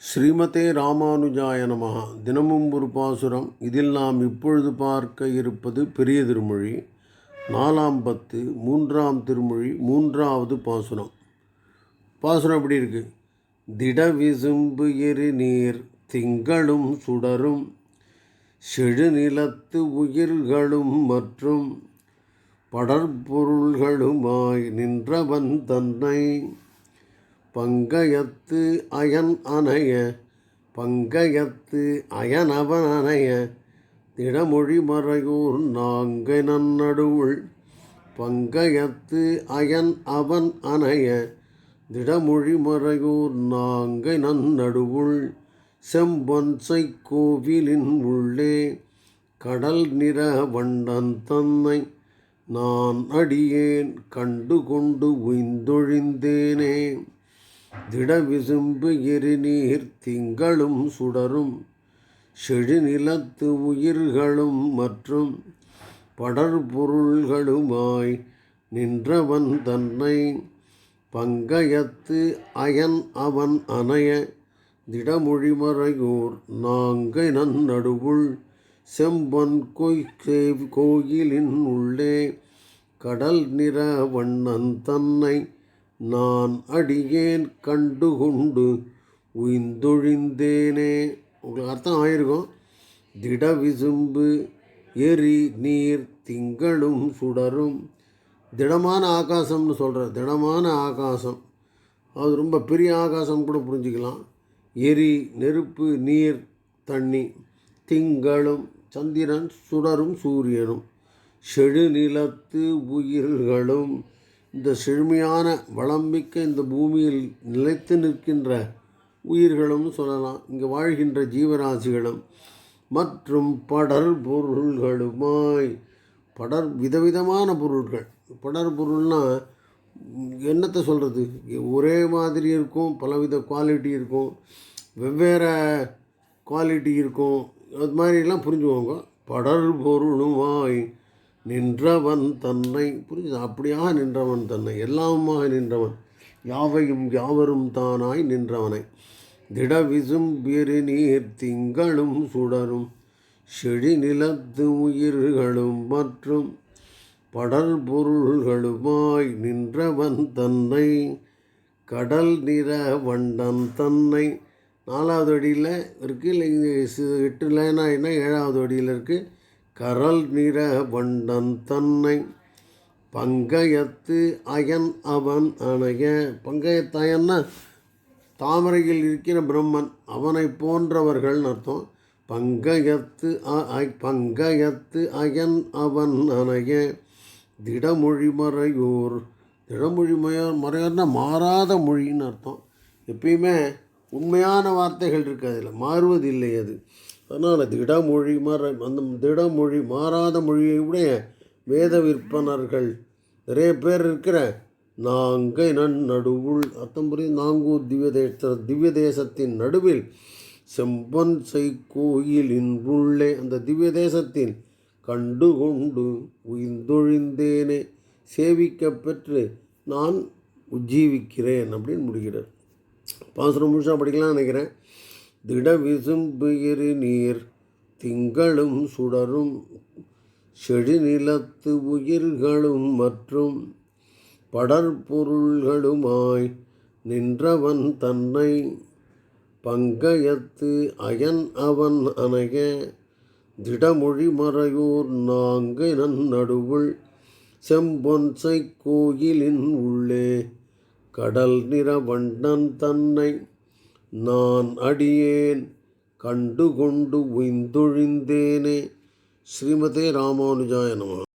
ஸ்ரீமதே ராமானுஜாய நமஹ. தினமும் ஒரு பாசுரம். இதில் நாம் இப்பொழுது பார்க்க இருப்பது பெரிய திருமொழி. நாலாம் பத்து மூன்றாம் திருமொழி மூன்றாவது பாசுரம். பாசுரம் எப்படி இருக்கு? திட விசும்பு எரி நீர் திங்களும் சுடரும். செழுநிலத்து உயிர்களும் மற்றும் படற்பொருள்களுமாய் நின்றவன் தன்னை. பங்கயத்து அயன் அணைய பங்கயத்து அயனவன் அணைய திடமொழி மறையூர் நாங்கை நன்னடுவுள் பங்கயத்து அயன் அவன் அணைய திடமொழி மறையூர் நாங்கை நன்னடுவுள் செம்பொன்சை கோவிலின் உள்ளே கடல் நிற வண்டன் தன்னை நான் அடியேன் கண்டு கொண்டு உய்ந்தொழிந்தேனே. திட விசும்பு எரிநீர் திங்களும் சுடரும் செழுநிலத்து உயிர்களும் மற்றும் படற்பொருள்களுமாய் நின்றவன் தன்னை பங்கயத்து அயன் அவன் அணைய திடமொழிமறையூர் நாங்கை நடுவுள் செம்பன் கொய் கோயிலின் உள்ளே கடல் நிற வண்ணன் தன்னை நான் அடியேன் கண்டு கொண்டு உய்ந்தொழிந்தேனே. உங்களுக்கு அர்த்தம் ஆயிருக்கும். திட விசும்பு எரி நீர் திங்களும் சுடரும். திடமான ஆகாசம்னு சொல்கிற திடமான ஆகாசம். அது ரொம்ப பெரிய ஆகாசம் கூட புரிஞ்சுக்கலாம். எரி நெருப்பு நீர் தண்ணி திங்களும் சந்திரன் சுடரும் சூரியனும். செழுநிலத்து உயிர்களும். இந்த செழுமையான வளமிக்க இந்த பூமியில் நிலைத்து நிற்கின்ற உயிர்களும் சொல்லலாம் இங்கே வாழ்கின்ற ஜீவராசிகளும் மற்றும் படர் பொருள்களுமாய் படர் விதவிதமான பொருட்கள் படர் பொருள்னால் என்னத்தை சொல்கிறது ஒரே மாதிரி இருக்கும் பலவித குவாலிட்டி இருக்கும் வெவ்வேறு குவாலிட்டி இருக்கும் அது மாதிரிலாம் புரிஞ்சுக்கோங்க. படர் பொருளுமாய் நின்றவன் தன்னை புரிஞ்சு அப்படியாக நின்றவன் தன்னை? எல்லாமாக நின்றவன். யாவையும் யாவரும் தானாய் நின்றவனை. திட விசும்பிரி நீர் திங்களும் சுடரும். செழிநிலத்து உயிர்களும் மற்றும் படல் பொருள்களுமாய் நின்றவன் தன்னை. கடல் நிற வண்டன் தன்னை. நாலாவது அடியில் இருக்குது இல்லை எட்டு லைனாக என்ன? ஏழாவது அடியில் இருக்குது கரல் நிற வண்டன் தன்னை பங்கயத்து அயன் அவன் அணைய. பங்கயத்தயன்னா தாமரையில் இருக்கிற பிரம்மன் அவனை போன்றவர்கள் அர்த்தம். பங்கயத்து பங்கயத்து அயன் அவன் அணைய. திடமொழிமறையூர் மறையூர் மறையோர்னா மாறாத மொழின்னு அர்த்தம். எப்பயுமே உண்மையான வார்த்தைகள் இருக்குது அதில் மாறுவதில்லை அது. அதனால் திடமொழி மாற அந்த திடமொழி மாறாத மொழியை உடைய வேத விற்பனர்கள் நிறைய பேர் இருக்கிற நாங்கை நன் நடுவுள் அர்த்தம் நாங்கூர் திவ்ய தேச திவ்ய தேசத்தின் நடுவில் செம்பன் செய்கோயிலின் உள்ளே அந்த திவ்ய தேசத்தின் கண்டு கொண்டு உயிர்ந்தொழிந்தேனே சேவிக்க பெற்று நான் உஜ்ஜீவிக்கிறேன் அப்படின்னு முடிகிறார் பாசுரம் முழுசாக படிக்கலாம் நினைக்கிறேன். திட நீர் திங்களும் சுடரும் செழிநிலத்து உயிர்களும் மற்றும் படற்பொருள்களுமாய் நின்றவன் தன்னை பங்கயத்து அயன் அவன் அணைய திடமொழி மறையூர் நாங்கினன் நடுவுள் செம்பொன்சை கோயிலின் உள்ளே கடல் நிற வண்ணன் தன்னை நான் அடியேன் கண்டு கொண்டு உய்ந்தொழிந்தேனே. ஸ்ரீமதே ராமானுஜாய நம.